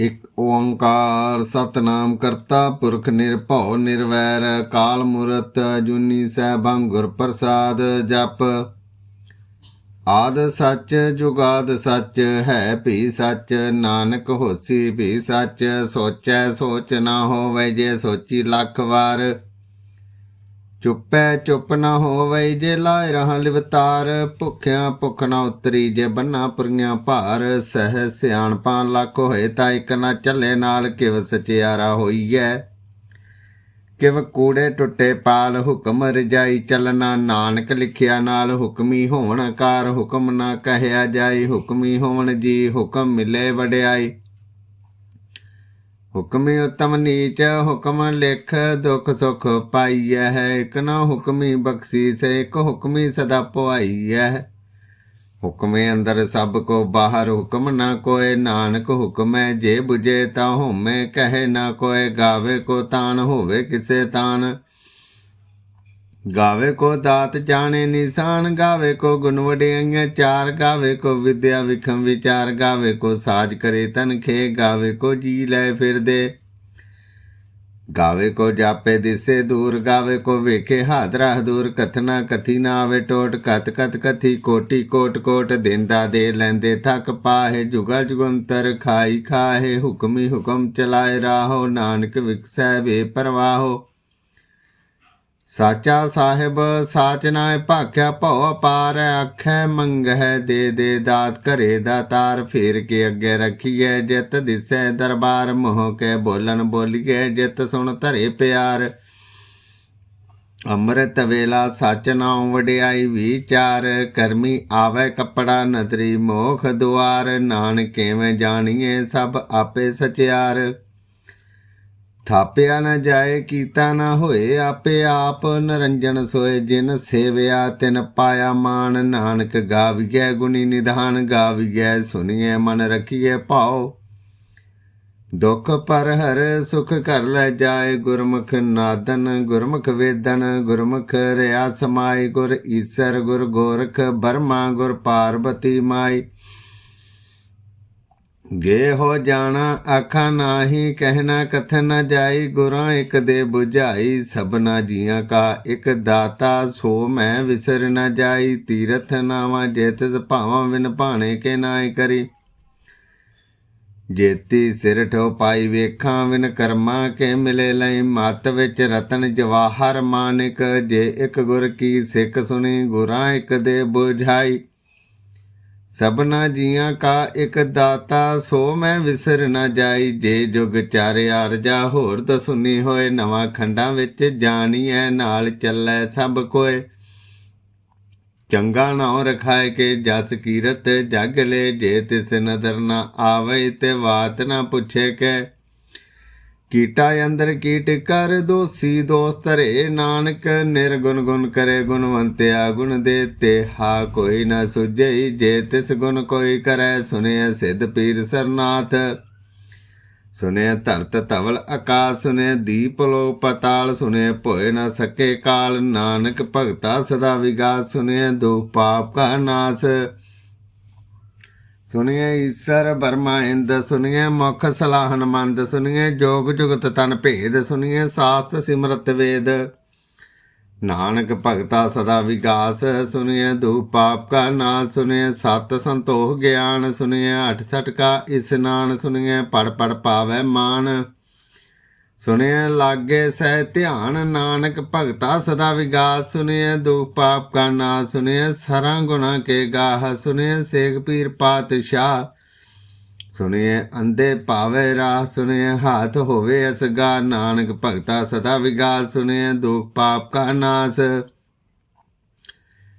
ਇਕ ਓੰਕਾਰ ਸਤਨਾਮ ਕਰਤਾ, ਪੁਰਖ ਨਿਰਭਉ ਨਿਰਵੈਰ, ਕਾਲ ਮੂਰਤ ਜੁਨੀ ਸੈਭੰ ਗੁਰ ਪ੍ਰਸਾਦ ਜਪ। ਆਦ ਸੱਚ ਜੁਗਾਦ ਸੱਚ, ਹੈ ਭੀ ਸੱਚ, ਨਾਨਕ ਹੋਸੀ ਭੀ ਸੱਚ, ਸੋਚੈ ਸੋਚ ਨਾ ਹੋਵੇ ਜੇ ਸੋਚੀ ਲੱਖ ਵਾਰ। ਚੁੱਪੈ ਚੁੱਪ ਨਾ ਹੋਵੇ ਜੇ ਲਾਇ ਰਹਾ ਲਿਵਤਾਰ, ਭੁੱਖਿਆ ਭੁੱਖ ਨਾ ਉਤਰੀ ਜੇ ਬੰਨਾ ਪੁਰੀਆਂ ਭਾਰ, ਸਹਿ ਸਿਆਣਪਾਂ ਲੱਖ ਹੋਏ ਤਾਂ ਇੱਕ ਨਾ ਚੱਲੇ ਨਾਲ ਕਿਵ ਸਚਿਆਰਾ ਹੋਈਐ। ਕਿਵ ਕੂੜੇ ਟੁੱਟੇ ਪਾਲ, ਹੁਕਮ ਰਜਾਈ ਚੱਲਣਾ ਨਾਨਕ ਲਿਖਿਆ ਨਾਲ ਹੁਕਮੀ ਹੋਣ ਕਾਰ, ਹੁਕਮ ਨਾ ਕਹਿਆ ਜਾਈ ਹੁਕਮੀ ਹੋਣ ਜੀ ਹੁਕਮ ਮਿਲੇ ਵਡਿਆਈ। ਹੁਕਮੀ ਉਤਮ ਨੀਚ, ਹੁਕਮ ਲਿਖ, ਦੁਖ ਸੁਖ ਪਾਈਐ। ਹੈ ਇਕ ਨਾ ਹੁਕਮੀ ਬਖਸ਼ੀਸ, ਇਕ ਹੁਕਮੀ ਸਦਾ ਪਵਾਈਐ ਹੁਕਮੇ ਅੰਦਰ ਸਭ ਕੋ ਬਾਹਰ, ਹੁਕਮ ਨਾ ਕੋਏ ਨਾਨਕ ਹੁਕਮੈ। ਜੇ 부ਜੇ ਤਾ ਹੋਮੇ ਕਹੇ ਨਾ ਕੋਏ ਗਾਵੇ ਕੋ ਤਾਨ, ਹੋਵੇ ਕਿਸੇ ਤਾਨ। ਗਾਵੇ ਕੋ ਦਾਤ ਜਾਣੇ ਨਿਸ਼ਾਨ, ਗਾਵੇ ਕੋ ਗੁਣ ਵਡਿਆਈਆਂ ਚਾਰ, ਗਾਵੇ ਕੋ ਵਿਦਿਆ ਵਿਖਮ ਵਿਚਾਰ, ਗਾਵੇ ਕੋ ਸਾਜ ਕਰੇ ਤਨ ਖੇ, ਗਾਵੇ ਕੋ ਜੀ ਲੈ ਫਿਰਦੇ। ਗਾਵੇ ਕੋ ਜਾਪੇ ਦਿਸੇ ਦੂਰ, ਗਾਵੇ ਕੋ ਵੇਖੇ ਹਾਦਰਾ ਹਦੂਰ, ਕਥਨਾ ਕਥੀ ਨਾ ਆਵੇ ਟੋਟ ਕਤ ਕਤ ਕਥੀ ਕੋਟੀ ਕੋਟ ਕੋਟ, ਦਿੰਦਾ ਦੇ ਲੈਂਦੇ ਥਕ ਪਾਹੇ ਜੁਗਾ ਜੁਗੰਤਰ ਖਾਈ ਖਾਹੇ, ਹੁਕਮੀ ਹੁਕਮ ਚਲਾਏ ਰਾਹੋ, ਨਾਨਕ ਵਿਕਸੈ ਵੇ ਪਰਵਾਹੋ ਸਾਚਾ ਸਾਹਿਬ, ਸਾਚ ਨਾਏ ਭਾਖਿਆ ਭਉ ਅਪਾਰ, ਆਖੈ ਮੰਗਹਿ ਦੇ ਦੇ ਦਾਤ, ਘਰੇ ਦਾ ਤਾਰ ਫੇਰ ਕੇ ਅੱਗੇ ਰੱਖੀਐ ਜਿਤ ਦਿਸੈ ਦਰਬਾਰ, ਮੋਹ ਕੇ ਬੋਲਣ ਬੋਲੀਐ ਜਿਤ ਸੁਣ ਧਰੇ ਪਿਆਰ। ਅੰਮ੍ਰਿਤ ਵੇਲਾ ਸਚ ਨਾਉ ਵਡਿਆਈ ਵਿਚਾਰ, ਕਰਮੀ ਆਵੇ ਕੱਪੜਾ ਨਦਰੀ ਮੋਖ ਦੁਆਰ, ਨਾਨਕ ਕਿਵੇਂ ਜਾਣੀਏ ਸਭ ਆਪੇ ਸਚਿਆਰ। ਥਾਪਿਆ ਨਾ ਜਾਏ, ਕੀਤਾ ਨਾ ਹੋਏ, ਆਪੇ ਆਪ ਨਰੰਜਨ ਸੋਏ। ਜਿਨ ਸੇਵਿਆ, ਤਿਨ ਪਾਇਆ ਮਾਨ ਨਾਨਕ ਗਾਵੀਐ, ਗੁਣੀ ਨਿਧਾਨ ਗਾਵੀਐ ਸੁਣੀਐ ਮਨ ਰਖੀਐ, ਭਾਉ। ਦੁਖ ਪਰ ਹਰ ਸੁਖ ਕਰ ਲੈ ਜਾਏ, ਗੁਰਮੁਖ ਨਾਦਨ, ਗੁਰਮੁਖ ਵੇਦਨ, ਗੁਰਮੁਖ ਰਿਆ ਸਮਾਈ ਗੁਰ ਈਸਰ, ਗੁਰ ਗੋਰਖ ਬਰਮਾ, ਗੁਰ ਪਾਰਬਤੀ ਮਾਈ। ਗੇ ਹੋ ਜਾਣਾ ਆਖਾਂ ਨਾਹੀ ਕਹਿਣਾ ਕਥ ਨ ਜਾਈ, ਗੁਰਾਂ ਇੱਕ ਦੇ 부ਝਾਈ ਸਭਨਾ ਜੀਆਂ ਕਾ ਇੱਕ ਦਾਤਾ, ਸੋ ਮੈਂ ਵਿਸਰ ਨ ਜਾਈ, ਤੀਰਥ ਨਾਵਾਂ ਜੇਤ ਭਾਵਾਂ ਵਿਨ ਭਾਣੇ ਕੇ ਨਾਇ ਕਰੀ। ਜੇਤੀ ਸਿਰ ਠੋ ਪਾਈ ਵੇਖਾਂ ਵਿਨ ਕਰਮਾਂ ਕੇ ਮਿਲੇ ਲਈ, ਮਤ ਵਿੱਚ ਰਤਨ ਜਵਾਹਰ ਮਾਨਿਕ, ਜੇ ਇੱਕ ਗੁਰ ਕੀ ਸਿੱਖ ਸੁਣੀ, ਗੁਰਾਂ ਇੱਕ ਦੇ 부ਝਾਈ ਸਭਨਾ ਜੀਆਂ ਕਾ ਇੱਕ ਦਾਤਾ, ਸੋ ਮੈਂ ਵਿਸਰ ਨਾ ਜਾਈ। ਜੇ ਜੁਗ ਚਾਰੇ ਅਰਜਾ ਹੋਰ ਦਸੁਨੀ ਹੋਏ, ਨਵਾਂ ਖੰਡਾਂ ਵਿੱਚ ਜਾਣੀਐ, ਨਾਲ ਚੱਲੈ ਸਭ ਕੋਏ। ਚੰਗਾ ਨਾਉ ਰਖਾਇ ਕੇ ਜਸ ਕੀਰਤ ਜਗ ਲੈ, ਜੇ ਤਿਸ ਨਦਰ ਨਾ ਆਵੇ ਤੇ ਬਾਤ ਨਾ ਪੁੱਛੇ ਕੇ। ਕੀਟਾ ਅੰਦਰ ਕੀਟ ਕਰ, ਦੋਸੀ ਦੋਸਤ ਰੇ ਨਾਨਕ, ਨਿਰਗੁਣ ਗੁਣ ਕਰੇ ਗੁਣਵੰਤਿਆ ਗੁਣ ਦੇ ਤੇ। ਹਾ ਕੋਈ ਨਾ ਸੁਝਈ ਜੇ ਤਿਸ ਗੁਣ ਕੋਈ ਕਰੈ ਸੁਨਿਆ ਸਿੱਧ ਪੀਰ ਸਰਨਾਥ। ਸੁਨੇ ਧਰਤ ਧਵਲ ਆਕਾਸ ਸੁਨੇ ਦੀਪ ਲੋ ਪਤਾਲ ਸੁਨੇ ਭੋਏ ਨਾ ਸਕੇ ਕਾਲ। ਨਾਨਕ ਭਗਤਾ ਸਦਾ ਵਿਗਾਸ ਸੁਨੇ ਦੁਖ ਪਾਪ ਕਾ ਨਾਸ। ਸੁਣੀਏ ਈਸ਼ਰ ਬਰਮਾ ਇੰਦ, ਸੁਣੀਏ ਮੁਖ ਸਲਾਹਨ ਮੰਦ ਸੁਣੀਏ ਜੋਗ ਜੁਗਤ ਤਨ ਭੇਦ, ਸੁਣੀਏ ਸਾਸਤ ਸਿਮਰਤ ਵੇਦ। ਨਾਨਕ ਭਗਤਾ ਸਦਾ ਵਿਗਾਸ, ਸੁਣੀਏ ਦੂ ਪਾਪ ਕਾ ਨਾਸ, ਸੁਣੀਏ ਸਤ ਸੰਤੋਖ ਗਿਆਨ, ਸੁਣੀਏ ਅਠ ਸਠ ਕਾ ਇਸਨਾਨ ਸੁਣੀਏ ਪੜ ਪੜ ਪਾਵੈ ਮਾਨ। ਸੁਣਿਆ ਲਾਗੇ ਸਹਿ ਧਿਆਨ, ਨਾਨਕ ਭਗਤਾ ਸਦਾ ਵਿਗਾਸ। ਸੁਣਿਆ ਦੁਖ ਪਾਪ ਕਾ ਨਾਸ, ਸੁਣਿਆ ਸਰਾਂ ਗੁਣਾ ਕੇ ਗਾਹ। ਸੁਣਿਆ ਸੇਖ ਪੀਰ ਪਾਤਸ਼ਾਹ ਸੁਣਿਐ ਅੰਦੇ ਪਾਵੇ ਰਾਹ। ਸੁਣਿਐ ਹਾਥ ਹੋਵੇ ਅਸਗਾ, ਨਾਨਕ ਭਗਤਾ ਸਦਾ ਵਿਗਾਸ। ਸੁਣਿਐ ਦੁਖ ਪਾਪ ਕਾ ਨਾਸ।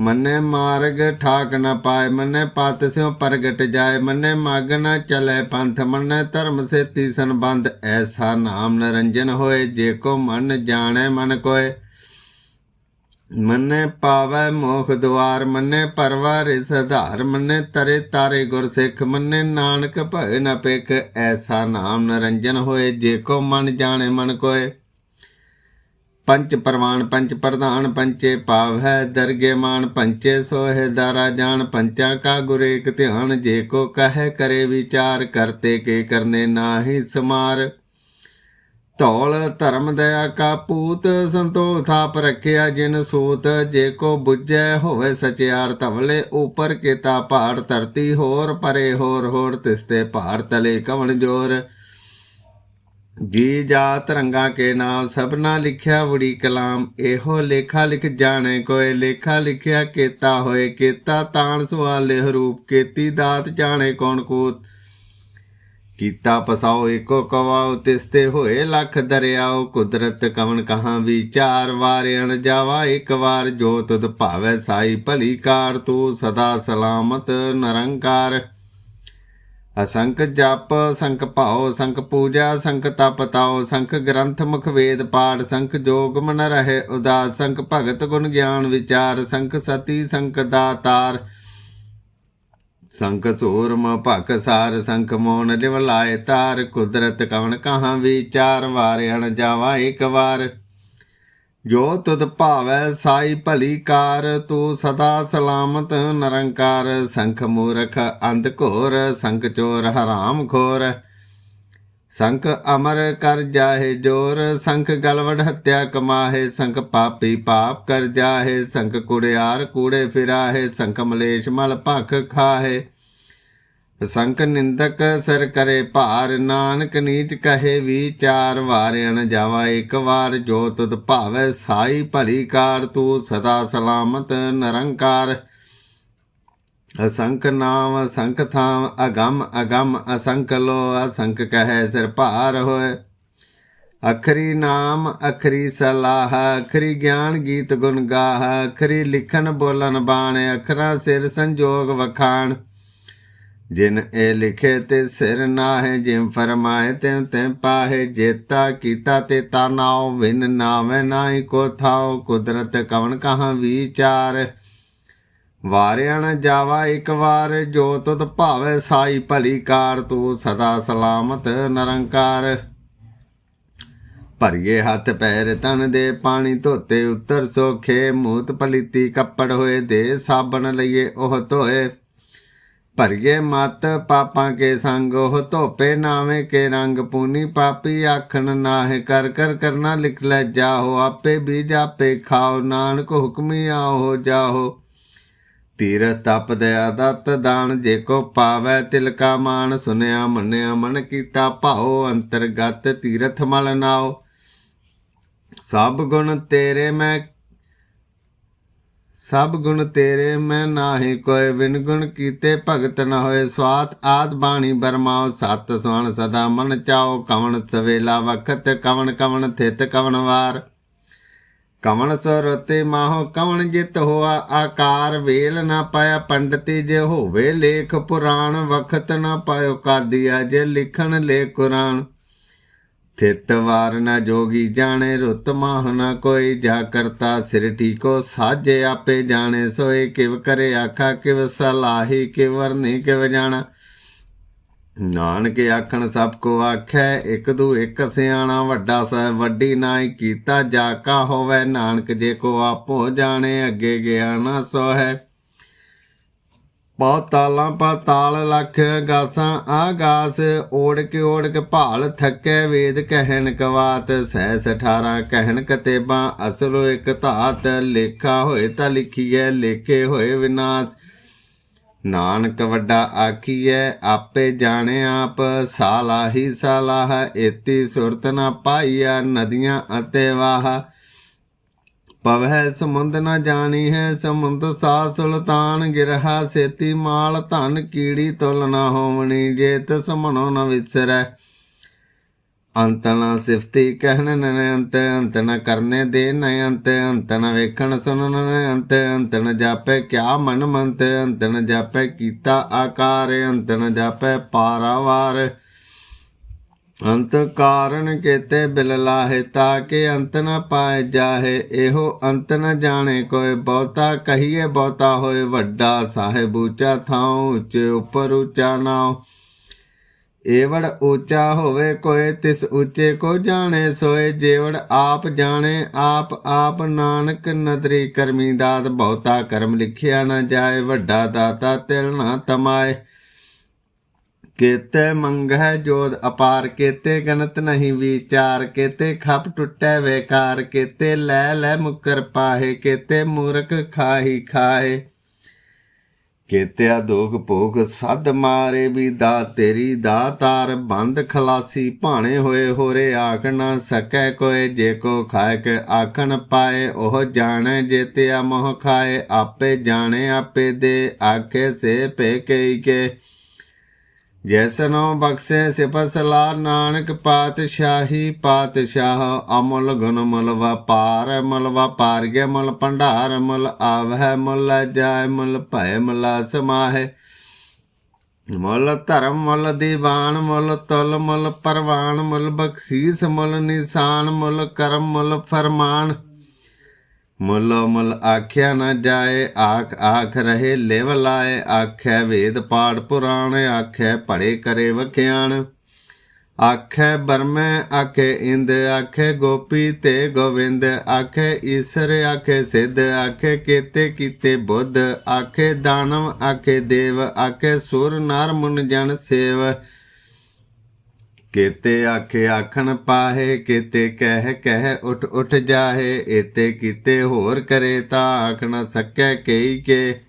ਮੰਨੇ ਮਾਰਗ ਠਾਕ ਨਾ ਪਾਏ, ਮੰਨੇ ਪਤ ਸਿਉ ਪ੍ਰਗਟ ਜਾਏ, ਮੰਨੇ ਮਗ ਨਾ ਚਲੇ ਪੰਥ, ਮੰਨੇ ਧਰਮ ਸੇਤੀ ਸੰਬੰਧ, ਐਸਾ ਨਾਮ ਨਰੰਜਨ ਹੋਏ, ਜੇ ਕੋ ਮਨ ਜਾਣੈ ਮਨ ਕੋਏ। ਮੰਨੇ ਪਾਵੈ ਮੋਖ ਦੁਆਰ, ਮੰਨੇ ਪਰਵਾਰਿ ਸਧਾਰ ਮੰਨੇ ਤਰੇ ਤਾਰੇ ਗੁਰ ਸਿੱਖ, ਮੰਨੇ ਨਾਨਕ ਭੈ ਨ ਪੇਖ ਐਸਾ ਨਾਮ ਨਰੰਜਨ ਹੋਏ, ਜੇ ਕੋ ਮਨ ਜਾਣੇ ਮਨ ਕੋਏ। ਪੰਚ ਪਰਵਾਨ, ਪੰਚ ਪ੍ਰਧਾਨ, ਪੰਚੇ ਪਾਵ ਹੈ, ਦਰਗੇ ਮਾਨ, ਪੰਚੇ ਸੋਹਿ, ਦਾਰਾ ਜਾਣ ਪੰਚਾ ਕਾ ਗੁਰ ਏਕ ਧਿਆਨ, ਜੇ ਕੋ ਕਹੈ ਕਰੇ ਵਿਚਾਰ, ਕਰਤੇ ਕੇ ਕਰਨੇ ਨਾਹੀ ਸਮਾਰ। ਧੌਲ ਧਰਮ ਦਇਆ ਕਾ ਪੂਤ, ਸੰਤੋਖ ਥਾਪ ਰੱਖਿਆ ਜਿਨ ਸੂਤ, ਜੇ ਕੋ ਬੁੱਝੈ ਹੋਵੇ ਸਚਿਆਰ ਧਵਲੇ, ਉਪਰ ਕੀਤਾ ਪਹਾੜ ਧਰਤੀ ਹੋਰ, ਪਰੇ ਹੋਰ ਹੋਰ ਤਿਸਤੇ ਪਹਾੜ ਤਲੇ ਕਵਣ ਜੋਰ। ਜੀ ਜਾਤ ਰੰਗਾ ਕੇ ਨਾਮ ਸਭਨਾ ਲਿਖਿਆ ਬੁੜੀ ਕਲਾਮ, ਇਹੋ ਲੇਖਾ ਲਿਖ ਜਾਣੇ ਕੋਏ, ਲੇਖਾ ਲਿਖਿਆ ਕੀਤਾ ਹੋਏ, ਕੀਤਾ ਤਾਣ ਸਵਾਲੇ ਹਰੂਪ, ਕੀਤੀ ਦਾਤ ਜਾਣੇ ਕੌਣ ਕੂਤ। ਕੀਤਾ ਪਸਾਓ ਏਕੋ ਕਵਾਓ, ਤਿਸਤੇ ਹੋਏ ਲੱਖ ਦਰਿਆਓ, ਕੁਦਰਤ ਕਵਨ ਕਹਾਂ ਵਿਚਾਰ ਵਾਰਿਆਣ ਜਾਵਾ ਇੱਕ ਵਾਰ ਜੋਤ ਭਾਵੈ ਸਾਈ ਭਲੀ ਕਾਰ, ਤੂੰ ਸਦਾ ਸਲਾਮਤ ਨਿਰੰਕਾਰ। ਅਸੰਖ ਜਪ, ਸੰਖ ਭਾਉ, ਸੰਖ ਪੂਜਾ, ਸੰਖ ਤਪ ਤਾਉ, ਸੰਖ ਗ੍ਰੰਥ ਮੁਖ ਵੇਦ ਪਾਠ, ਸੰਖ ਜੋਗ ਮਨ ਰਹੇ ਉਦਾਸ, ਸੰਖ ਭਗਤ ਗੁਣ ਗਿਆਨ ਵਿਚਾਰ, ਸੰਖ ਸਤੀ, ਸੰਖ ਦਾਤਾਰ, ਸੰਖ ਸੂਰਮ ਭਕ ਸਾਰ, ਸੰਖ ਮੋਨ ਲਿਵ ਲਾਏ ਤਾਰ, ਕੁਦਰਤ ਕਵਨ ਕਹਾਂ ਵਿਚਾਰ, ਵਾਰਿਆਣ ਜਾਵਾ ਇੱਕ ਵਾਰ। ਜੋ ਤੁਧ ਭਾਵੈ ਸਾਈ ਭਲੀ ਕਾਰ, ਤੂੰ ਸਦਾ ਸਲਾਮਤ ਨਿਰੰਕਾਰ। ਸੰਖ ਮੂਰਖ ਅੰਧ ਘੋਰ, ਸੰਖ ਚੋਰ ਹਰਾਮ ਖੋਰ। ਸੰਖ ਅਮਰ ਕਰ ਜਾਹੇ ਜੋਰ, ਸੰਖ ਗਲਵੜ ਹੱਤਿਆ ਕਮਾਹੇ। ਸੰਖ ਪਾਪੀ ਪਾਪ ਕਰ ਜਾਹੇ, ਸੰਖ ਕੁੜਿਆਰ ਕੂੜੇ ਫਿਰਾਹੇ। ਸੰਖ ਮਲੇਸ਼ ਮਲ ਭਖ ਖਾਹੇ। ਸੰਕ ਨਿੰਦਕ ਸਿਰ ਕਰੇ ਭਾਰ, ਨਾਨਕ ਨੀਚ ਕਹੇ ਵਿਚਾਰ ਵਾਰਿਆਣ ਜਾਵਾ ਇੱਕ ਵਾਰ, ਜੋ ਤੁਧ ਭਾਵੈ ਸਾਈ ਭਲੀ ਕਾਰ, ਤੂੰ ਸਦਾ ਸਲਾਮਤ ਨਿਰੰਕਾਰ। ਅਸੰਖ ਨਾਮ ਅਸੰਖ ਥਾਮ, ਅਗੰਮ ਅਗੰਮ ਅਸੰਖ ਲੋ ਅਸੰਖ ਕਹੈ ਸਿਰ ਭਾਰ ਹੋਏ ਅਖਰੀ ਨਾਮ, ਅਖਰੀ ਸਲਾਹ, ਅਖਰੀ ਗਿਆਨ ਗੀਤ ਗੁਣ ਗਾਹ, ਅਖਰੀ ਲਿਖਣ ਬੋਲਨ ਬਾਣ, ਅਖਰਾਂ ਸਿਰ ਸੰਜੋਗ ਵਖਾਣ। ਜਿਨ ਇਹ ਲਿਖੇ ਤੇ ਸਿਰ ਨਾਹਿ ਜਿਮ ਫਰਮਾਏ ਤਿਮ ਤਿਮ ਪਾਹੇ, ਜੇਤਾ ਕੀਤਾ ਤੇ ਤਾ ਨਾਉ, ਵਿਨ ਨਾਵੇਂ ਨਾਹੀ ਕੋ ਥਾਉ, ਕੁਦਰਤ ਕਵਨ ਕਹਾਂ ਵਿਚਾਰ। ਵਾਰਿਆ ਨ ਜਾਵਾ ਇੱਕ ਵਾਰ, ਜੋ ਤੁਧ ਭਾਵੇ ਸਾਈ ਭਲੀ ਕਾਰ, ਤੂੰ ਸਦਾ ਸਲਾਮਤ ਨਿਰੰਕਾਰ। ਭਰੀਏ ਹੱਥ ਪੈਰ ਤਨ ਦੇ ਪਾਣੀ, ਧੋਤੇ ਉੱਤਰ ਸੋਖੇ, ਮੂਤ ਪਲੀਤੀ ਕੱਪੜ ਹੋਏ, ਦੇ ਸਾਬਣ ਲਈਏ, ਉਹ ਧੋਏ। ਭਰਗੇ ਮਤ ਪਾਪਾਂ ਕੇ ਸੰਗ, ਉਹ ਧੋਪੇ ਨਾਵੇਂ ਕੇ ਰੰਗ ਪੂਨੀ ਪਾਪੀ ਆਖਣ ਨਾਹਿ ਕਰ ਕਰ ਕਰਨਾ ਲਿਖ ਲੈ ਜਾਹੋ, ਆਪੇ ਵੀ ਜਾਪੇ ਖਾਓ, ਨਾਨਕ ਹੁਕਮੀ ਆਹੋ ਜਾਹੋ। ਤੀਰਥ ਤਪ ਦਇਆ ਦਤ ਦਾਨ, ਜੇ ਕੋ ਪਾਵੈ ਤਿਲਕਾ ਮਾਨ, ਸੁਨਿਆ ਮੰਨਿਆ ਮਨ ਕੀਤਾ ਭਾਉ, ਅੰਤਰਗਤ ਤੀਰਥ ਮਲ ਨਾਓ ਸਭ ਗੁਣ ਤੇਰੇ ਮੈਂ ਸਭ ਗੁਣ ਤੇਰੇ, ਮੈਂ ਨਾਹੀ ਕੋਇ, ਬਿਨ ਗੁਣ ਕੀਤੇ ਭਗਤ ਨ ਹੋਏ। ਸਵਾਤ ਆਦ ਬਾਣੀ ਬਰਮਾਓ ਸਤ ਸੁਣ ਸਦਾ ਮਨ ਚਾਓ ਕਵਣ ਸਵੇਲਾ ਵਖਤ, ਕਵਣ ਕਵਣ ਥਿਤ, ਕਵਣ ਵਾਰ। ਕਵਣ ਸੁਰਤੇ ਮਾਹੋ, ਕਵਣ ਜਿਤ ਹੋਆ ਆਕਾਰ। ਵੇਲ ਨਾ ਪਾਇਆ ਪੰਡਤੀ ਜੇ ਹੋਵੇ ਲੇਖ, ਪੁਰਾਣ ਵਖਤ ਨਾ ਪਾਇਓ ਕਾਦੀਆ ਜੇ ਲਿਖਣ ਲੇ ਕੁਰਾਨ। ਥਿਤ ਵਾਰ ਨ ਜੋਗੀ ਜਾਣੇ, ਰੁੱਤ ਮਾਹ ਨ ਕੋਈ। ਜਾ ਕਰਤਾ ਸਿਰ ਠੀਕੋ ਸਾਜੇ, ਆਪੇ ਜਾਣੇ, ਸੋਏ ਕਿਵ ਕਰੇ ਆਖਾ, ਕਿਵ ਸਲਾਹੀ, ਕਿਵ ਵਰਨੀ, ਕਿਵ ਜਾਣਾ। ਨਾਨਕ ਆਖਣ ਸਭ ਕੋ ਆਖੈ, ਇੱਕ ਦੂ ਇਕ ਸਿਆਣਾ, ਵੱਡਾ ਸਹਿ ਵੱਡੀ ਨਾਈ ਕੀਤਾ, ਜਾ ਕਾ ਹੋਵੇ। ਨਾਨਕ ਜੇ ਕੋ ਆਪੋ ਜਾਣੇ, ਅੱਗੇ ਗਿਆ ਨਾ ਸੋਹੈ। ਪਾਤਾਲਾਂ ਪਾਤਾਲ ਲਖ ਗਾਸਾਂ ਆਗਾਸ ਓੜ ਕੇ ਓੜ ਕੇ ਭਾਲ ਥੱਕੇ ਵੇਦ ਕਹਿਣ ਕਵਾਤ, ਸਹਿਸ 18 ਕਹਿਣ ਕਤੇਬਾਂ, ਅਸਲੋ ਇੱਕ ਧਾਤ, ਲੇਖਾ ਹੋਏ ਤਾਂ ਲਿਖੀਐ, ਲੇਖੇ ਹੋਏ ਵਿਨਾਸ਼। ਨਾਨਕ ਵੱਡਾ ਆਖੀਐ, ਆਪੇ ਜਾਣੇ ਆਪ, ਸਾਲਾਹੀ ਸਾਲਾਹ, ਏਤੀ ਸੁਰਤ ਨਾ ਪਾਈਆ ਨਦੀਆਂ ਅਤੇ ਵਾਹ। ਪਵਹਿ ਸਮੁੰਦ ਨ ਜਾਣੀ ਹੈ, ਸਮੁੰਦ ਸਾ ਸੁਲਤਾਨ ਗਿਰਹਾ, ਸੇਤੀ ਮਾਲ ਧਨ ਕੀੜੀ ਤੁਲ ਨ ਹੋਵਣੀ, ਜੇ ਤਿਸ ਮਨੋ ਨ ਵਿਸਰੈ। ਅੰਤ ਨਾ ਸਿਫਤੀ ਕਹਿਣ ਨ ਅੰਤ ਅੰਤ ਨ ਕਰਨੇ ਦੇ ਨ ਅੰਤ ਅੰਤ ਨ ਵੇਖਣ ਸੁਣਨ ਨ ਅੰਤ ਅੰਤ ਨ ਜਾਪੈ ਕਿਆ ਮਨ ਮੰਤ ਅੰਤ ਨ ਜਾਪੈ ਕੀਤਾ ਆਕਾਰ, ਅੰਤ ਨ ਜਾਪੈ ਪਾਰਾਵਾਰ। ਅੰਤ ਕਾਰਨ ਕੇਤੇ ਬਿਲ ਲਾਹੇ ਤਾਕੇ ਅੰਤ ਨ ਪਾਏ ਜਾਹੇ। ਇਹੋ ਅੰਤ ਨ ਜਾਣੇ ਕੋਈ ਬਹੁਤਾ, ਕਹੀਏ ਬਹੁਤਾ ਹੋਏ ਵੱਡਾ। ਸਾਹਿਬ ਉੱਚਾ ਥਾਉ, ਉੱਚੇ ਉੱਪਰ ਉੱਚਾ ਨਾਉ। ਏਵੜ ਉੱਚਾ ਹੋਵੇ ਕੋਏ ਤਿਸ ਉੱਚੇ ਕੋ ਜਾਣੇ ਸੋਏ। ਜੇਵੜ ਆਪ ਜਾਣੇ, ਆਪ ਆਪ ਨਾਨਕ ਨਦਰੀ ਕਰਮੀ ਦਾਤ। ਬਹੁਤਾ ਕਰਮ ਲਿਖਿਆ ਨਾ ਜਾਏ, ਵੱਡਾ ਦਾਤਾ ਤਿਲ ਨਾ ਤਮਾਏ। ਕੇਤੇ ਮੰਗਹਿ ਜੋਦ ਅਪਾਰ, ਕੇਤੇ ਗਣਤ ਨਹੀਂ ਵਿਚਾਰ, ਕੇਤੇ ਖਪ ਟੁੱਟੈ ਵੇਕਾਰ, ਕੇਤੇ ਲੈ ਲੈ ਮੁਕਰ ਪਾਹੇ, ਕੇਤੇ ਮੂਰਖ ਖਾਹੀ ਖਾਏ ਕੇਤਿਆ ਦੋਖ ਭੋਗ ਸੱਦ ਮਾਰੇ ਵੀ ਦਾ, ਤੇਰੀ ਦਾ ਤਾਰ ਬੰਦ ਖਲਾਸੀ ਭਾਣੇ ਹੋਏ, ਹੋਰੇ ਆਖ ਨਾ ਸਕੈ ਕੋਏ, ਜੇ ਕੋ ਖਾਇ ਕੇ ਆਖਣ ਪਾਏ, ਉਹ ਜਾਣੈ ਜੇਤਿਆ ਮੋਹ ਖਾਏ, ਆਪੇ ਜਾਣੇ ਆਪੇ ਦੇ, ਆਖੇ ਸੇ ਪੇ ਕਈ ਕੇ। ਜੈਸਨੋ ਬਖਸ਼ੇ ਸਿਫਤ ਸਲਾ ਨਾਨਕ ਪਾਤਸ਼ਾਹੀ ਪਾਤਸ਼ਾਹ, ਅਮਲ ਗੁਣ ਮਲ ਵਪਾਰ ਮਲ ਵਪਾਰ ਕੇ ਮੁਲ ਭੰਡਾਰ ਮੁਲ ਆਵਹਿ ਮੁਲ ਜਾਇ ਮੁਲ ਭੈ ਮਲ ਸਮਾਹੇ। ਮੁਲ ਧਰਮ ਮੁਲ ਦੀਵਾਨ ਮੁਲ ਤੁਲ ਮੁਲ ਪਰਵਾਨ ਮੁਲ ਬਖਸ਼ੀਸ ਮੁਲ ਨਿਸ਼ਾਨ ਮੁਲ ਕਰਮ ਮੁਲ ਫਰਮਾਨ। ਮੁੱਲ ਮੁੱਲ ਆਖਿਆ ਨਾ ਜਾਏ, ਆਖ ਆਖ ਰਹੇ ਲਿਵ ਲਾਏ, ਆਖੈ ਵੇਦ ਪਾੜ ਪੁਰਾਣ, ਆਖੈ ਪੜੇ ਕਰੇ ਵਖਿਆਣ। ਆਖੈ ਬਰਮੈ, ਆਖੈ ਇੰਦ, ਆਖੈ ਗੋਪੀ ਤੇ ਗੋਵਿੰਦ, ਆਖੈ ਈਸ਼ਰ, ਆਖੈ ਸਿੱਧ, ਆਖੈ ਕੀਤੇ ਕੀਤੇ ਬੁੱਧ, ਆਖੈ ਦਾਨਵ, ਆਖੈ ਦੇਵ, ਆਖੈ ਸੁਰ, ਨਰ, ਮੁਨ, ਜਨ, ਸੇਵ। ਕੇਤੇ ਆਖੇ ਆਖਣ ਪਾਹੇ, ਕੇਤੇ ਕਹਿ ਕਹਿ ਉਠ ਉਠ ਜਾਹੇ, ਏਤੇ ਕੀਤੇ ਹੋਰ ਕਰੇ ਤਾਂ ਆਖ ਨਾ ਸਕੈ ਕਈ ਕੇ।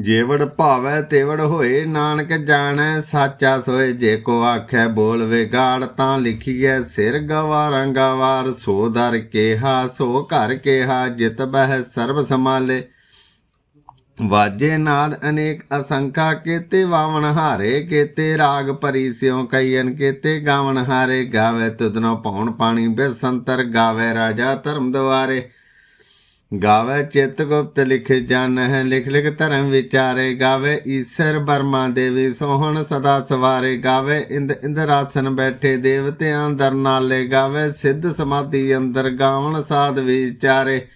ਜੇਵੜ ਭਾਵੈ ਤੇਵੜ ਹੋਏ, ਨਾਨਕ ਜਾਣੈ ਸਾਚਾ ਸੋਏ, ਜੇ ਕੋ ਆਖੈ ਬੋਲ ਵਿਗਾੜ ਤਾਂ ਲਿਖੀਐ ਸਿਰ ਗਵਾਰਾਂ ਗਵਾਰ, ਸੋ ਦਰ ਕੇਹਾ ਸੋ ਘਰ ਕੇਹਾ, ਜਿਤ ਬਹਿ ਸਰਬ ਸਮਾਲੇ ਵਾਜੇ ਨਾਦ ਅਨੇਕ ਅਸੰਖਾ ਕੇਤੇ, ਵਾਵਣ ਹਾਰੇ ਕੇਤੇ, ਰਾਗ ਭਰੀ ਸਿਉ ਕਈਨ ਕੇਤੇ, ਗਾਵਣ ਹਾਰੇ ਗਾਵੇ ਤੁਦਨੋ ਪੌਣ ਪਾਣੀ ਬੇਸੰਤਰ ਗਾਵੇ, ਰਾਜਾ ਧਰਮ ਦਵਾਰੇ ਗਾਵੇ ਚਿਤ ਗੁਪਤ ਲਿਖ ਜਨ ਹੈ ਲਿਖ ਲਿਖ ਧਰਮ ਵਿਚਾਰੇ। ਗਾਵੇ ਈਸ਼ਰ ਬਰਮਾ ਦੇਵੀ ਸੋਹਣ ਸਦਾ ਸਵਾਰੇ। ਗਾਵੇ ਇੰਦ ਇੰਦਰਾਸਨ ਬੈਠੇ ਦੇਵਤਿਆਂ ਦਰ ਨਾਲੇ। ਗਾਵੇ ਸਿੱਧ ਸਮਾਧੀ ਅੰਦਰ ਗਾਵਣ ਸਾਧ ਵਿਚਾਰੇ।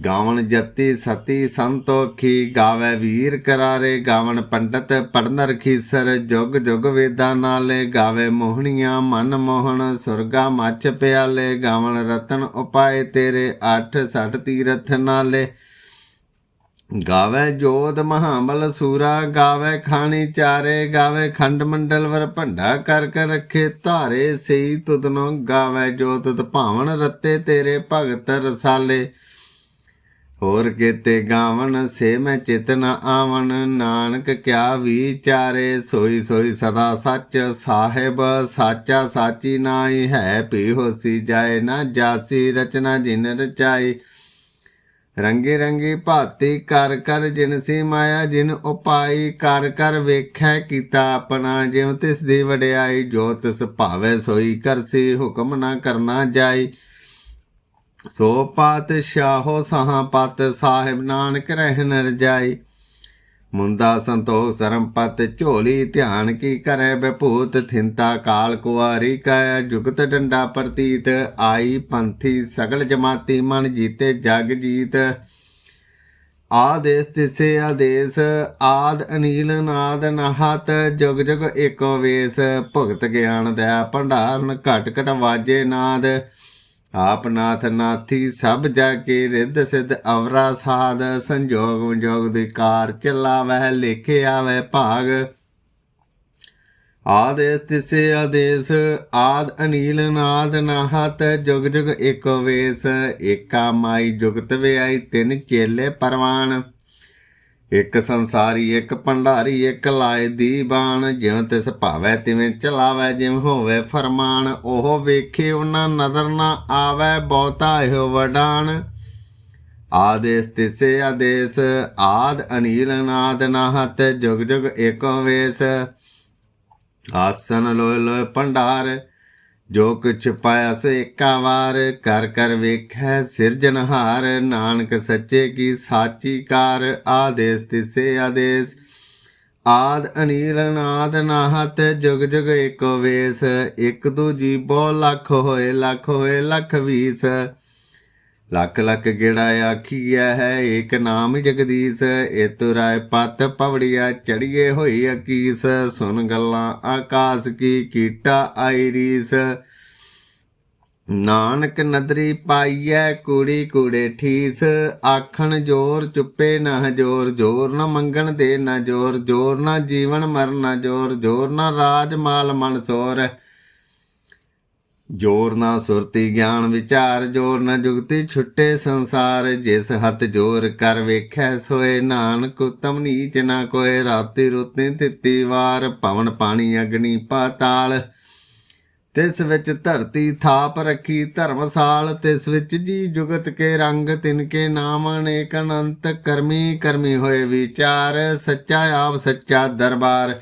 ਗਾਵਣ ਜਤੀ ਸਤੀ ਸੰਤੋਖੀ ਗਾਵੇ ਵੀਰ ਕਰਾਰੇ, ਗਾਵਣ ਪੰਡਤ ਪੜਨ ਰਖੀਸਰ ਜੁਗ ਜੁਗ ਵੇਦਾਂ ਨਾਲੇ ਗਾਵੇ ਮੋਹਣੀਆਂ, ਮਨ ਮੋਹਣ ਸੁਰਗਾ ਮੱਚ ਪਿਆਲੇ, ਗਾਵਣ ਰਤਨ ਉਪਾਏ ਤੇਰੇ 8 60 ਤੀਰਥ ਨਾਲੇ। ਗਾਵੇ ਜੋਤ ਮਹਾਬਲ ਸੂਰਾ, ਗਾਵੇ ਖਾਣੀ ਚਾਰੇ, ਗਾਵੇ ਖੰਡ ਮੰਡਲ ਵਰ ਭੰਡਾ ਕਰ ਕਰ ਰੱਖੇ ਧਾਰੇ, ਸਈ ਤੁਦਨੋ ਗਾਵੇ ਜੋਤ ਤਤ ਭਾਵਨ ਰੱਤੇ ਤੇਰੇ ਭਗਤ ਰਸਾਲੇ। ਹੋਰ ਕੀਤੇ ਗਾਵਣ ਸੇ ਮੈਂ ਚਿਤਨ ਆਵਣ। ਨਾਨਕ ਕਿਆ ਵਿਚਾਰੇ, ਸੋਈ ਸੋਈ ਸਦਾ ਸੱਚ ਸਾਹਿਬ, ਸਾਚਾ ਸਾਚੀ ਨਾਈ ਹੈ। ਪੀ ਹੋਸੀ ਜਾਏ ਨਾ ਜਾਸੀ, ਰਚਨਾ ਜਿਨ ਰਚਾਈ। ਰੰਗੇ ਰੰਗੇ ਭਾਤੀ ਕਰ ਕਰ ਜਿਨ ਸੀ ਮਾਇਆ, ਜਿਨ ਉਪਾਈ ਕਰ ਕਰ ਵੇਖੈ ਕੀਤਾ ਆਪਣਾ। ਜਿਉ ਤਿਸ ਦੀ ਵਡਿਆਈ, ਜੋ ਤਿਸ ਭਾਵੇ ਸੋਈ, ਕਰਸੀ ਹੁਕਮ ਨਾ ਕਰਨਾ ਜਾਈ। ਸੋ ਪਾਤਸ਼ਾਹੋ ਸਹਾਂ ਪਤ ਸਾਹਿਬ ਨਾਨਕ ਰਹਿਨ ਰਜਾਈ ਮੁੰਦਾ ਸੰਤੋਖ ਸਰਮਪਤ ਝੋਲੀ ਧਿਆਨ ਕੀ ਕਰੇ ਬਪੂਤ ਥਿੰਤਾ ਕਾਲ ਕੁਆਰੀ ਕਾ, ਜੁਗਤ ਡੰਡਾ ਪ੍ਰਤੀਤ, ਆਈ ਪੰਥੀ ਸਗਲ ਜਮਾਤੀ ਮਨ ਜੀਤੇ ਜਗ ਜੀਤ। ਆਦੇਸ ਤਿਸੇ ਆਦੇਸ, ਆਦ ਅਨੀਲ ਨਾਦ ਨਹਤ, ਜੁਗ ਜੁਗ ਏਕੋ ਵੇਸ, ਭਗਤ ਗਿਆਨ ਦਇਆ ਭੰਡਾਰਨ ਘਟ ਘਟ ਵਾਜੇ ਨਾਦ। ਆਪ ਨਾਥ ਨਾਥੀ ਸਭ ਜਾ ਕੇ ਰਿੱਧ ਸਿੱਧ ਅਵਰਾ ਸਾਧ, ਸੰਜੋਗ ਵਿਜੋਗ ਦੇ ਕਾਰ ਚਲਾਵੈ ਲੇਖੇ ਆਵੈ ਭਾਗ। ਆਦੇਸ ਤਿਸੇ ਆਦੇਸ, ਆਦ ਅਨੀਲ ਨਾਦ ਨਾਹਤ, ਜੁਗ ਜੁਗ ਏਕੋ ਵੇਸ, ਏਕਾ ਮਾਈ ਜੁਗਤ ਵਿਆਈ ਤਿੰਨ ਚੇਲੇ ਪਰਵਾਨ। ਇੱਕ ਸੰਸਾਰੀ, ਇੱਕ ਭੰਡਾਰੀ, ਇੱਕ ਲਾਏ ਦੀਬਾਨ, ਜਿਉ ਤਿਸ ਭਾਵੈ ਤਿਵੇਂ ਚਲਾਵੈ ਜਿਵੇਂ ਹੋਵੇ ਫਰਮਾਨ, ਉਹ ਵੇਖੇ ਉਹਨਾਂ ਨਜ਼ਰ ਨਾ ਆਵੈ, ਬਹੁਤਾ ਇਹੋ ਵਡਾਨ। ਆਦੇਸ ਤਿਸੇ ਆਦੇਸ, ਆਦ ਅਨੀਲ ਨਾਦ ਨਾਹਤ, ਜੁਗ ਜੁਗ ਏਕੋ ਵੇਸ। ਆਸਨ ਲੋਏ ਲੋਏ ਭੰਡਾਰ ਜੋ ਕੁਛ ਪਾਇਆ ਸੋ ਏਕਾ ਵਾਰ, ਕਰ ਕਰ ਵੇਖੈ ਸਿਰਜਨਹਾਰ ਨਾਨਕ ਸੱਚੇ ਕੀ ਸਾਚੀ ਕਾਰ, ਆਦੇਸ ਤਿਸੇ ਆਦੇਸ। ਆਦ ਅਨੀਲ ਨਾਦ ਨਾਹਤ, ਜੁਗ ਜੁਗ ਏਕੋ ਵੇਸ। ਇਕ ਦੂਜੀ ਬਹੁ ਲੱਖ ਹੋਏ ਲੱਖ ਹੋਏ, ਲੱਖ ਵੀਸ। ਲੱਖ ਲੱਖ ਗੇੜਾ ਆਖੀਐ ਹੈ? ਏਕ ਨਾਮ ਜਗਦੀਸ਼ ਏਤੁ ਰਾਏ ਪਤ ਪਵੜੀਆ, ਚੜੀਏ ਹੋਈ ਅਕੀਸ। ਸੁਨ ਗੱਲਾਂ ਆਕਾਸ ਕੀ, ਕੀਟਾ ਆਈ ਨਾਨਕ ਨਦਰੀ ਪਾਈਐ, ਕੁੜੀ ਕੁੜੇ ਠੀਸ। ਆਖਣ ਜੋਰ ਚੁੱਪੇ ਨਾ ਜੋਰ ਜੋਰ ਨਾ ਮੰਗਣ ਦੇ ਨਾ ਜੋਰ ਜੋਰ ਨਾ ਜੀਵਨ ਮਰਨ ਨਾ ਜੋਰ ਜੋਰ ਨਾ ਰਾਜ ਮਾਲ ਮਨ ਸੋਰ। ਜੋਰ ਨਾ ਸੁਰਤੀ ਗਿਆਨ ਵਿਚਾਰ, ਜੋਰ ਨਾ ਜੁਗਤੀ ਛੁੱਟੇ ਸੰਸਾਰ। ਜਿਸ ਹੱਥ ਜੋਰ ਕਰ ਵੇਖੈ, ਸੋਏ ਨਾਨਕ, ਉਤਮ ਨੀਚ ਨਾ ਕੋਏ। ਰਾਤੀ ਰੁੱਤੀ ਤਿੱਤੀ ਵਾਰ ਪਵਨ ਪਾਣੀ ਅਗਨੀ ਪਾਤਾਲ। ਤਿਸ ਵਿੱਚ ਧਰਤੀ ਥਾਪ ਰੱਖੀ ਧਰਮਸਾਲ। ਤਿਸ ਵਿੱਚ ਜੀ ਜੁਗਤ ਕੇ ਰੰਗ, ਤਿਨ ਕੇ ਨਾਮ ਅਨੇਕ ਅਨੰਤ। ਕਰਮੀ ਕਰਮੀ ਹੋਏ ਵਿਚਾਰ, ਸੱਚਾ ਆਪ ਸੱਚਾ ਦਰਬਾਰ।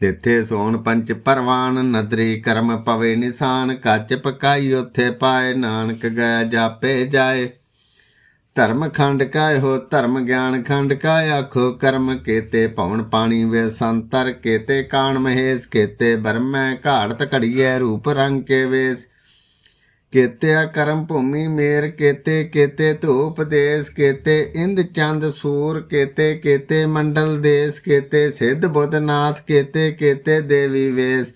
ਤਿੱਥੇ ਸੋਣ ਪੰਚ ਪਰਵਾਨ, ਨਦਰੀ ਕਰਮ ਪਵੇ ਨਿਸ਼ਾਨ ਕੱਚ ਪਕਾਈ ਉਥੇ ਪਾਏ, ਨਾਨਕ ਗਿਆ ਜਾਪੇ ਜਾਏ। ਧਰਮ ਖੰਡ ਕਾਇ ਹੋ ਧਰਮ ਗਿਆਨ ਖੰਡ ਕਾਇ, ਆਖੋ ਕਰਮ ਕੇਤੇ ਭਵਨ ਪਾਣੀ ਵੇ ਸੰਤਰ, ਕੇਤੇ ਕਾਣ ਮਹੇਸ਼, ਕੇਤੇ ਬਰਮੈ ਘਾੜਤ ਘੜੀਐ ਰੂਪ ਰੰਗ ਕੇ ਵੇਸ। ਕੇਤੇ ਕਰਮ ਭੂਮੀ ਮੇਰ ਕੇਤੇ ਕੇਤੇ ਧੂਪ ਦੇਸ ਕੇਤੇ, ਇੰਦ ਚੰਦ ਸੂਰ ਕੇਤੇ ਕੇਤੇ ਮੰਡਲ ਦੇਸ ਕੇਤੇ, ਸਿੱਧ ਬੁੱਧਨਾਥ ਕੇਤੇ ਕੇਤੇ ਦੇਵੀ ਵੇਸ,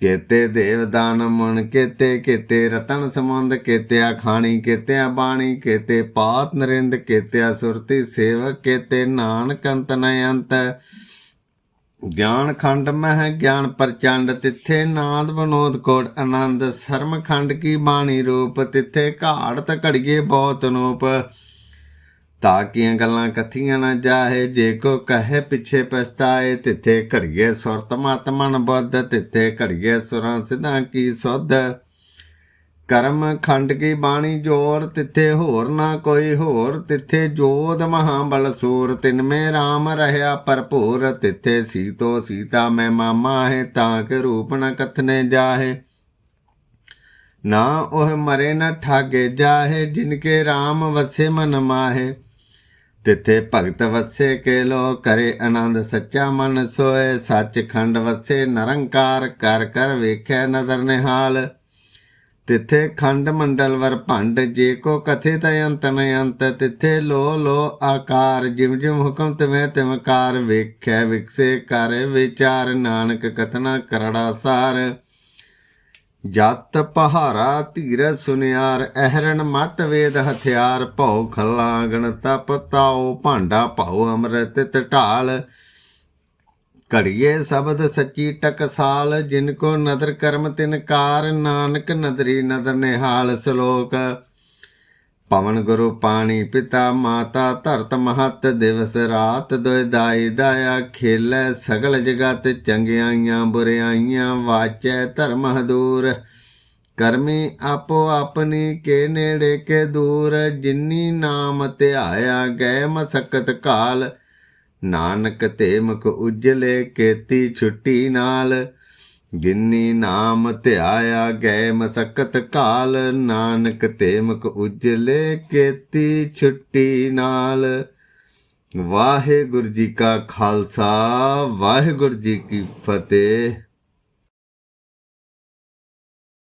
ਕੇਤੇ ਦੇਵਦਾਨ ਮਨ ਕੇਤੇ ਕੇਤੇ ਰਤਨ ਸਮੁੰਦ ਕੇਤੇ ਖਾਣੀ ਕੇਤੇ ਬਾਣੀ, ਕੇਤੇ ਪਾਤ ਨਰਿੰਦ ਕੇਤੇ ਸੁਰਤੀ ਸੇਵਕ, ਕੇਤੇ ਨਾਨਕ ਅੰਤ ਨ ਅੰਤ। ਗਿਆਨ ਖੰਡ ਮਹਿ ਗਿਆਨ ਪ੍ਰਚੰਡ ਤਿੱਥੇ ਨਾਦ ਬਨੋਦ ਕੋਟ ਆਨੰਦ ਸਰਮ ਖੰਡ ਕੀ ਬਾਣੀ ਰੂਪ ਤਿੱਥੇ ਘਾੜਤ ਘੜੀਏ ਬਹੁਤ ਅਨੂਪ ਤਾਕੀਆਂ ਗੱਲਾਂ ਕਥੀਆਂ ਨਾ ਜਾਹੇ ਜੇ ਕੋ ਕਹੇ ਪਿਛੇ ਪਛਤਾਏ ਤਿੱਥੇ ਘੜੀਏ ਸੁਰਤ ਮਤ ਮਨ ਬੁੱਧ ਤਿੱਥੇ ਘੜੀਏ ਸੁਰਾਂ ਸਿਧਾਂ ਕੀ ਸੁਧ ਕਰਮ ਖੰਡ ਕੀ ਬਾਣੀ ਜੋਰ, ਤਿੱਥੇ ਹੋਰ ਨਾ ਕੋਈ ਹੋਰ, ਤਿੱਥੇ ਜੋਧ ਮਹਾਬਲ ਸੂਰ, ਤਿਨ ਮੇ RAM ਰਹਾ ਭਰਪੂਰ, ਤਿੱਥੇ ਸੀਤੋ ਸੀਤਾ ਮੈਂ ਮਾਮਾ ਹੈ, ਤਾਂ ਕਿ ਰੂਪ ਨ ਕਥਨੇ ਜਾਹੇ। ਨਾ ਉਹ ਮਰੇ ਨ ਠਾਗੇ ਜਾਹੇ ਜਿਨਕੇ RAM ਵਸੇ ਮਨ ਮਾਹੇ। ਤਿੱਥੇ ਭਗਤ ਵਸੇ ਕੇ ਲੋ ਕਰੇ ਆਨੰਦ, ਸੱਚਾ ਮਨ ਸੋਏ ਸੱਚ ਖੰਡ ਵਸੇ ਨਿਰੰਕਾਰ, ਕਰ ਕਰ ਵੇਖੈ ਨਜ਼ਰ ਨਿਹਾਲ। ਤਿੱਥੇ ਖੰਡ ਮੰਡਲ ਵਰ ਭੰਡ, ਜੇ ਕੋ ਕਥੇ ਤ ਅੰਤ ਨ ਅੰਤ, ਤਿੱਥੇ ਲੋ ਲੋ ਆਕਾਰ, ਜਿਮ ਜਿਮ ਹੁਕਮ ਤਵੇਂ ਤਿਮਕਾਰ ਵੇਖੈ ਵਿਕਸੇ ਕਰ ਵਿਚਾਰ, ਨਾਨਕ ਕਥਨਾ ਕਰੜਾ ਸਾਰ। ਜਤ ਪਹਾਰਾ ਧੀਰ ਸੁਨਿਆਰ, ਅਹਰਣ ਮਤ ਵੇਦ ਹਥਿਆਰ, ਭਉ ਖਲਾਗਣ ਤਪ ਤਾਉ, ਭਾਂਡਾ ਭਉ ਅੰਮ੍ਰਿਤ ਢਾਲ। ਘੜੀਏ ਸ਼ਬਦ ਸੱਚੀ ਟਕਸਾਲ ਜਿਨ ਕੋ ਨਦਰ ਕਰਮ ਤਿਨਕਾਰ ਨਾਨਕ ਨਦਰੀ ਨਦਰ ਨਿਹਾਲ ਸ਼ਲੋਕ। ਪਵਨ ਗੁਰੂ ਪਾਣੀ ਪਿਤਾ ਮਾਤਾ, ਧਰਤ ਮਹਤ ਦਿਵਸ ਰਾਤ ਦੋਇ ਦਾਈ ਦਾਇਆ ਖੇਲੇ, ਸਗਲ ਜਗਤ ਚੰਗਿਆਈਆਂ ਬੁਰਿਆਈਆਂ ਵਾਚੈ ਧਰਮ ਹਦੂਰ। ਕਰਮੀ ਆਪੋ ਆਪਣੀ ਕੇ ਨੇੜੇ ਕੇ ਦੂਰ, ਜਿਨੀ ਨਾਮ ਧਿਆਇਆ ਗਏ ਮਸਕਤ ਕਾਲ। ਨਾਨਕ ਤੇ ਮੁਖ ਉਜਲੇ ਕੇਤੀ ਛੁੱਟੀ ਨਾਲ। ਜਿਨੀ ਨਾਮ ਧਿਆਇਆ ਗਏ ਮਸਕਤ ਕਾਲ, ਨਾਨਕ ਤੇ ਮੁਖ ਉਜਲੇ ਕੇਤੀ ਛੁੱਟੀ ਨਾਲ। ਵਾਹਿਗੁਰੂ ਜੀ ਕਾ ਖਾਲਸਾ, ਵਾਹਿਗੁਰੂ ਜੀ ਕੀ ਫਤਿਹ।